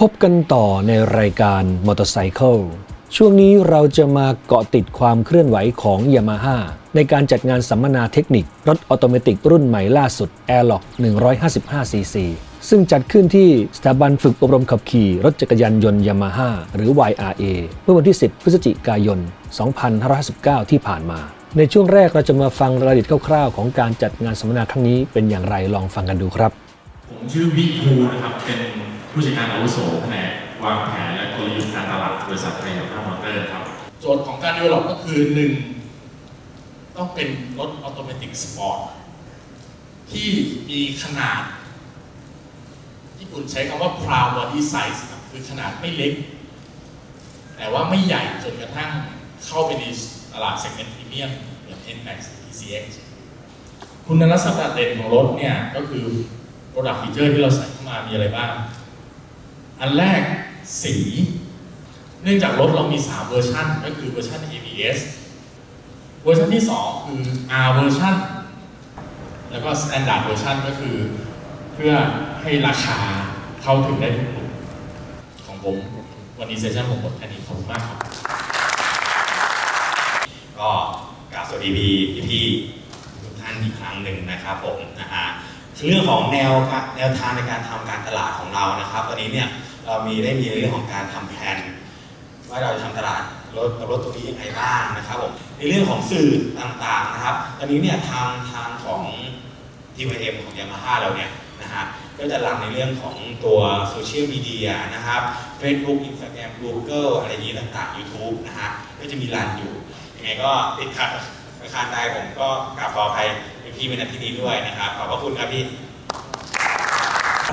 พบกันต่อในรายการมอเตอร์ไซค์ช่วงนี้เราจะมาเกาะติดความเคลื่อนไหวของ Yamaha ในการจัดงานสัมมนาเทคนิค รถออโตเมติกรุ่นใหม่ล่าสุด Airlock 155cc ซึ่งจัดขึ้นที่สถาบันฝึกอบรมขับขี่ รถจักรยานยนต์ Yamaha หรือ YRA เมื่อวันที่ 10 พฤศจิกายน 2559 ที่ผ่านมาในช่วงแรกเราจะมาฟังรายละเอียดคร่าวๆ ของการจัดงานสัมมนาครั้งนี้เป็นอย่างไรลองฟังกันดูครับ ผมชื่อวิภูนะครับเป็น ผู้จัดการอาวุโสแผนกวางแผนและกลยุทธ์การตลาดบริษัทไทยกับข้ามอเตอร์ครับ โจทย์ของการ develop ก็คือหนึ่งต้องเป็นรถออโตเมติกสปอร์ตที่มีขนาด ญี่ปุ่นใช้คำว่า proud body size ครับคือขนาดไม่เล็ก แต่ว่าไม่ใหญ่จนกระทั่งเข้าไปในตลาด segment premium เหมือน NMAX PCX คุณลักษณะเด่นของรถเนี่ย ก็คือ product feature ที่เราใส่เข้ามามีอะไรบ้าง อันแรกสี เนื่องจากรถเรามี 3 เวอร์ชันก็คือเวอร์ชัน ABS เวอร์ชันที่ 2 คือ R เวอร์ชันแล้วก็ Standard เวอร์ชันก็คือ เพื่อให้ราคาเข้าถึงได้ทุกกลุ่มของผม วันนี้เซสชั่นผมหมดแค่นี้ขอบคุณมากครับ ก็กราบสวัสดีพี่พี่ทุกท่านอีกครั้งหนึ่งนะครับผมนะฮะเรื่องของแนวแนวทางในการทำการตลาดของเรานะครับ ตอนนี้เนี่ย เรามีได้มีเรื่องของการทำแผนว่าเราจะทำตลาดรถรถตัวนี้ยังไงบ้างนะครับผมในเรื่องของสื่อต่างๆนะครับ ตอนนี้เนี่ยทางทางของ TVM ของ Yamaha เราเนี่ยนะฮะก็จะรันในเรื่องของตัวโซเชียลมีเดียนะครับ Facebook Instagram Google อะไรนี้ต่างๆ YouTube นะฮะก็จะมีรันอยู่ยังไงก็ติดขัดประการใดผมก็กราบขออภัยพี่ๆในที่นี้ด้วยนะครับ ขอบพระคุณครับพี่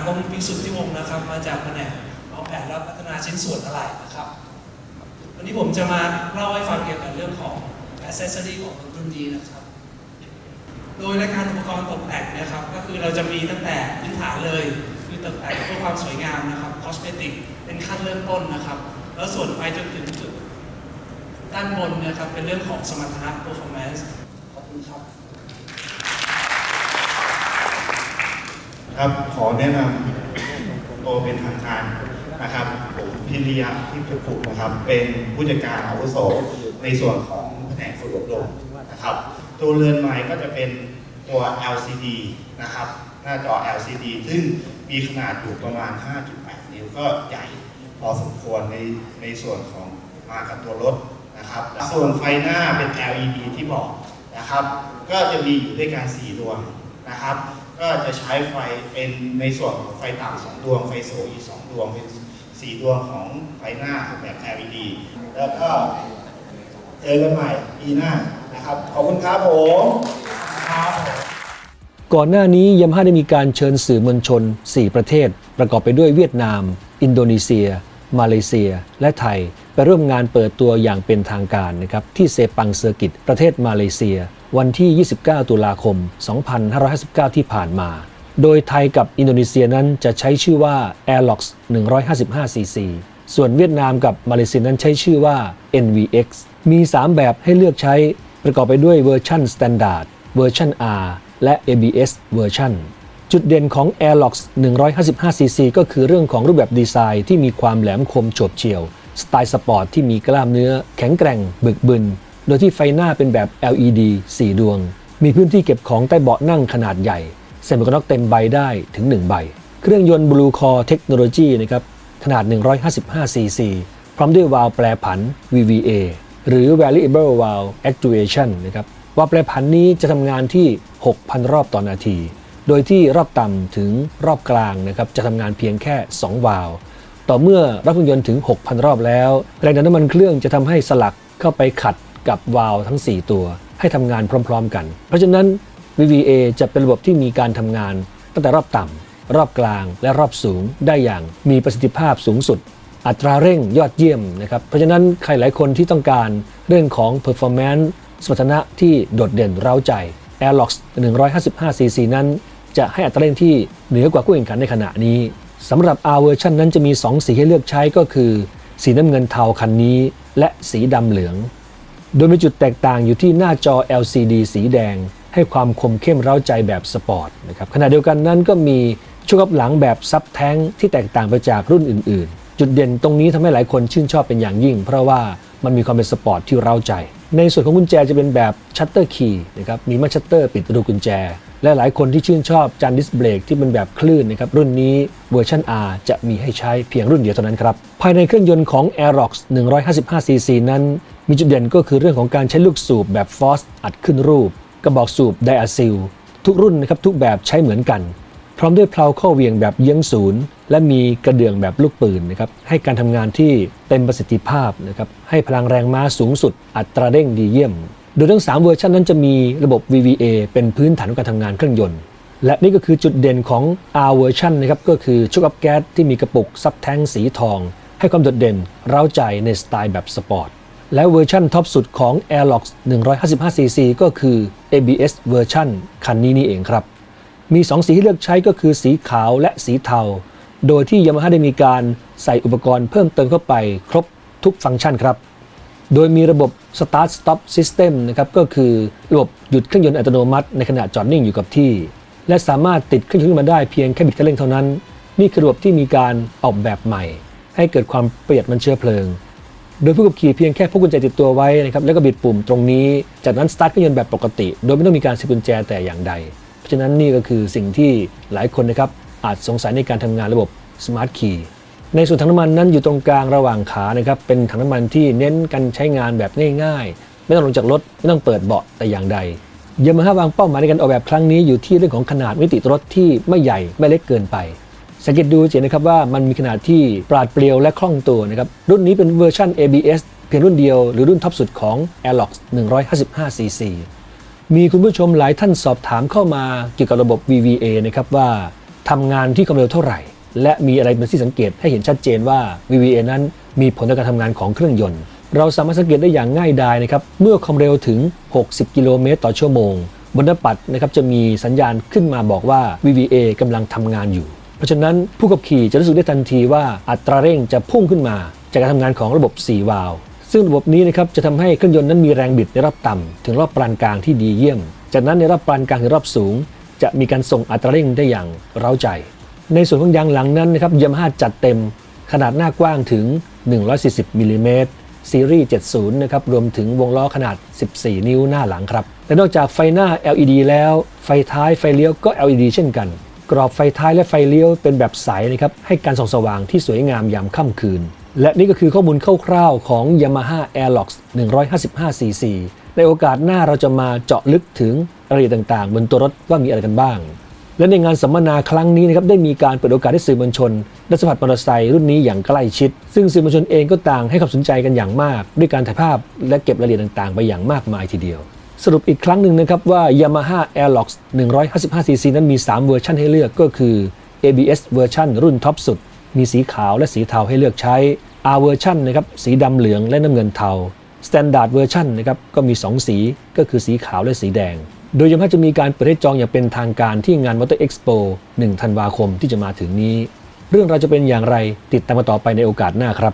ผมพิสุทธิวงศ์นะครับมาจากแผนก แบบและพัฒนาชิ้นส่วนอะไหล่นะครับ วันนี้ผมจะมาเล่าให้ฟังเกี่ยวกับเรื่องของ accessory ของรถรุ่นนี้นะครับ โดยรายการอุปกรณ์ตกแต่งนะครับ ก็คือเราจะมีตั้งแต่พื้นฐานเลย คือตกแต่งเพื่อความสวยงามนะครับ cosmetic เป็นขั้นเริ่มต้นนะครับ แล้วส่วนไปจนถึงจุดด้านบนนะครับเป็นเรื่องของสมรรถนะ performance ขอบคุณครับ ครับ ขอแนะนำตัวเป็นทางการ นะครับผมพิริยะทิพย์ภูมินะครับ เป็นผู้จัดการอาวุโสในส่วนของแผนกฝึกอบรมนะครับ ตัวเรือนไม้ก็จะเป็นตัว LCD นะครับ หน้าจอ LCD ซึ่งมีขนาดอยู่ประมาณ 5.8 นิ้วก็ใหญ่พอสมควรในในส่วนของมากับตัวรถนะครับส่วนไฟหน้าเป็น LED ที่บอกนะครับ ก็จะมีอยู่ด้วยกัน4ดวงนะครับ ก็จะใช้ไฟเป็นในส่วนของไฟต่ำสองดวง ไฟสูงอีกสองดวงเป็น สี่ดวของไฟหน้าแบบ LED แล้วก็เจอกันใหม่ปีหน้านะครับ ขอบคุณครับผมก่อนหน้านี้ยามาฮ่าได้มีการเชิญสื่อมวลชน 4 ประเทศ ประกอบไปด้วยเวียดนาม อินโดนีเซีย มาเลเซีย และไทย ไปร่วมงานเปิดตัวอย่างเป็นทางการนะครับที่เซปังเซอร์กิตประเทศมาเลเซีย วันที่ 29 ตุลาคม 2559 ที่ผ่านมา โดยไทยกับอินโดนีเซียนั้นจะใช้ชื่อว่า Airlox 155cc ส่วนเวียดนามกับมาเลเซียนั้นใช้ชื่อว่า NVX มี 3 แบบให้เลือกใช้ประกอบไปด้วยเวอร์ชัน Standard เวอร์ชัน R และ ABS เวอร์ชันจุดเด่นของ Airlox 155cc ก็คือเรื่องของรูปแบบดีไซน์ที่มีความแหลมคมโฉบเฉี่ยว สไตล์สปอร์ตที่มีกล้ามเนื้อ แข็งแกร่ง บึกบึน โดยที่ไฟหน้าเป็นแบบ LED 4 ดวง มีพื้นที่เก็บของใต้เบาะนั่งขนาดใหญ่ ใส่หมวกกันน็อกเต็มใบได้ถึง 1 ใบ เครื่องยนต์ Blue Core Technology นะครับขนาด 155cc พร้อมด้วยวาล์วแปรผัน VVA หรือ Variable Valve Actuation นะครับวาล์วแปรผันนี้จะทำงานที่ 6,000 รอบต่อนาที โดยที่รอบต่ำถึงรอบกลางนะครับจะทำงานเพียงแค่ 2 วาล์วต่อเมื่อรับเครื่องยนต์ถึง 6,000 รอบแล้ว แรงดันน้ำมันเครื่องจะทำให้สลักเข้าไปขัดกับวาล์วทั้ง 4 ตัว ให้ทำงานพร้อม ๆ กัน เพราะฉะนั้น VVA จะเป็นระบบที่มีการทำงาน ตั้งแต่รอบต่ำรอบกลางและรอบสูงได้อย่างมีประสิทธิภาพสูงสุด อัตราเร่งยอดเยี่ยมนะครับเพราะฉะนั้นใครหลายคนที่ต้องการเรื่องของ performance สมรรถนะที่โดดเด่นเร้าใจ Airlox 155cc นั้น จะให้อัตราเร่งที่เหนือกว่าคู่แข่งขันในขณะนี้สำหรับ R version นั้นจะมี 2 สีให้เลือกใช้ก็คือ สีน้ำเงินเทาคันนี้ และสีดำเหลือง โดยมีจุดแตกต่างอยู่ที่หน้าจอ LCD สีแดง ให้ความคมเข้มเร้าใจแบบสปอร์ตนะครับขณะเดียวกันนั้นก็มีช่วงกับหลังแบบซับแท้งที่แตกต่างไปจากรุ่นอื่น ๆ จุดเด่นตรงนี้ทำให้หลายคนชื่นชอบเป็นอย่างยิ่ง เพราะว่ามันมีความเป็นสปอร์ตที่เร้าใจ ในส่วนของกุญแจจะเป็นแบบชัตเตอร์คีย์นะครับมีมาชัตเตอร์ปิดประตูกุญแจ และหลายคนที่ชื่นชอบจานดิสเบรกที่เป็นแบบคลื่นนะครับรุ่นนี้เวอร์ชัน R จะมีให้ใช้เพียงรุ่นเดียวเท่านั้นครับภายในเครื่องยนต์ของ Aerox 155cc นั้น มีจุดเด่นก็คือเรื่องของการใช้ลูกสูบแบบฟอสอัดขึ้นรูป กระบอกสูบไดอะซิล ทุกรุ่นนะครับทุกแบบใช้เหมือนกัน พร้อมด้วยเพลาข้อเวียงแบบเยื้องศูนย์ และมีกระเดื่องแบบลูกปืนนะครับให้การทำงานที่เต็มประสิทธิภาพนะครับให้พลังแรงม้าสูงสุด อัตราเร่งดีเยี่ยม โดยทั้ง 3 เวอร์ชันนั้นจะมีระบบ VVA เป็นพื้นฐานของการทำงานเครื่องยนต์และนี่ก็คือจุดเด่นของ R เวอร์ชันนะครับ ก็คือชุกอัพแก๊สที่มีกระปุกซับแท้งสีทอง ให้ความโดดเด่น เร้าใจในสไตล์แบบสปอร์ต และเวอร์ชันท็อปสุดของ Airlox 155cc ก็คือ ABS เวอร์ชันคันนี้นี่เองครับ มี 2 สีให้เลือกใช้ก็คือสีขาวและสีเทา โดยที่ Yamaha ได้มีการใส่อุปกรณ์เพิ่มเติมเข้าไปครบทุกฟังก์ชันครับ โดยมีระบบ Start Stop System นะครับก็คือระบบหยุดเครื่องยนต์อัตโนมัติในขณะจอดนิ่งอยู่กับที่ และสามารถติดเครื่องยนต์ขึ้นมาได้เพียงแค่บิดคันเร่งเท่านั้น นี่คือระบบที่มีการออกแบบใหม่ ให้เกิดความประหยัดมันเชื้อเพลิง โดยผู้ขับขี่เพียงแค่พกกุญแจติดตัวไว้นะครับแล้วก็บิดปุ่มตรงนี้ จากนั้นสตาร์ทเครื่องยนต์แบบปกติ โดยไม่ต้องมีการเสียบกุญแจแต่อย่างใด เพราะฉะนั้นนี่ก็คือสิ่งที่หลายคนนะครับอาจสงสัยในการทำงานระบบ Smart Key ในส่วนถังน้ำมันนั้นอยู่ตรงกลางระหว่างขานะครับเป็นถังน้ำมันที่เน้นการใช้งานแบบง่ายๆ ไม่ต้องลงจากรถไม่ต้องเปิดเบาะแต่อย่างใดยามาฮ่าวางเป้าหมายในการออกแบบครั้งนี้อยู่ที่เรื่องของขนาดมิติรถที่ไม่ใหญ่ไม่เล็กเกินไป สังเกตดูจะเห็นนะครับว่ามันมีขนาดที่ปราดเปรียวและคล่องตัวนะครับรุ่นนี้เป็นเวอร์ชัน ABS เพียงรุ่นเดียวหรือรุ่นท็อปสุดของ Airlox 155cc มีคุณผู้ชมหลายท่านสอบถามเข้ามาเกี่ยวกับระบบ VVA นะครับว่าทำงานที่ความเร็วเท่าไหร่ และมีอะไรเป็นที่สังเกตให้เห็นชัดเจนว่า VVA นั้นมีผลต่อการทำงานของเครื่องยนต์ เราสามารถสังเกตได้อย่างง่ายดายนะครับเมื่อความเร็วถึง 60 กิโลเมตรต่อชั่วโมง บนหน้าปัดนะครับจะมีสัญญาณขึ้นมาบอกว่า VVA กำลังทำงานอยู่ ราะฉะนั้นผู้ขับขี่จะรู้สึกได้ทันทีว่าอัตราเร่งจะพุ่งขึ้นมา จากการทำงานของระบบ 4 วาล์วซึ่งระบบนี้นะครับจะทำให้เครื่องยนต์นั้นมีแรงบิดในรอบต่ำถึงรอบปานกลางที่ดีเยี่ยม จากนั้นในรอบปานกลางถึงรอบสูง จะมีการส่งอัตราเร่งได้อย่างเร้าใจ ในส่วนของยางหลังนั้นนะครับยามาฮ่าจัดเต็ม ขนาดหน้ากว้างถึง 140มิลลิเมตรซีรีส์ 70 นะครับ รวมถึงวงล้อขนาด 14 นิ้วหน้าหลังครับ และนอกจากไฟหน้า LED แล้ว ไฟท้ายไฟเลี้ยวก็ LED เช่นกัน กรอบไฟท้ายและไฟเลี้ยวเป็นแบบใสนะครับให้การส่องสว่างที่สวยงามยามค่ำคืน และนี่ก็คือข้อมูลคร่าวๆของ Yamaha Airlox 155cc ในโอกาสหน้าเราจะมาเจาะลึกถึงรายละเอียดต่างๆ บนตัวรถว่ามีอะไรกันบ้าง และในงานสัมมนาครั้งนี้นะครับได้มีการเปิดโอกาสให้สื่อมวลชนได้สัมผัสมอเตอร์ไซค์รุ่นนี้อย่างใกล้ชิด ซึ่งสื่อมวลชนเองก็ต่างให้ความสนใจกันอย่างมาก ด้วยการถ่ายภาพและเก็บรายละเอียดต่างๆ ไปอย่างมากมายทีเดียว สรุปอีกครั้งหนึ่งนะครับว่า Yamaha Airlox 155cc นั้นมี 3 เวอร์ชันให้เลือกก็คือ ABS เวอร์ชันรุ่นท็อปสุด มีสีขาวและสีเทาให้เลือกใช้ R เวอร์ชันนะครับสีดำเหลืองและน้ำเงินเทา Standard เวอร์ชันนะครับก็มี 2 สีก็คือสีขาวและสีแดง โดยยมจะมีการเปิดให้จองอย่างเป็นทางการที่งาน Motor Expo 1 ธันวาคมที่จะมาถึงนี้ เรื่องเราจะเป็นอย่างไรติดตามมาต่อไปในโอกาสหน้าครับ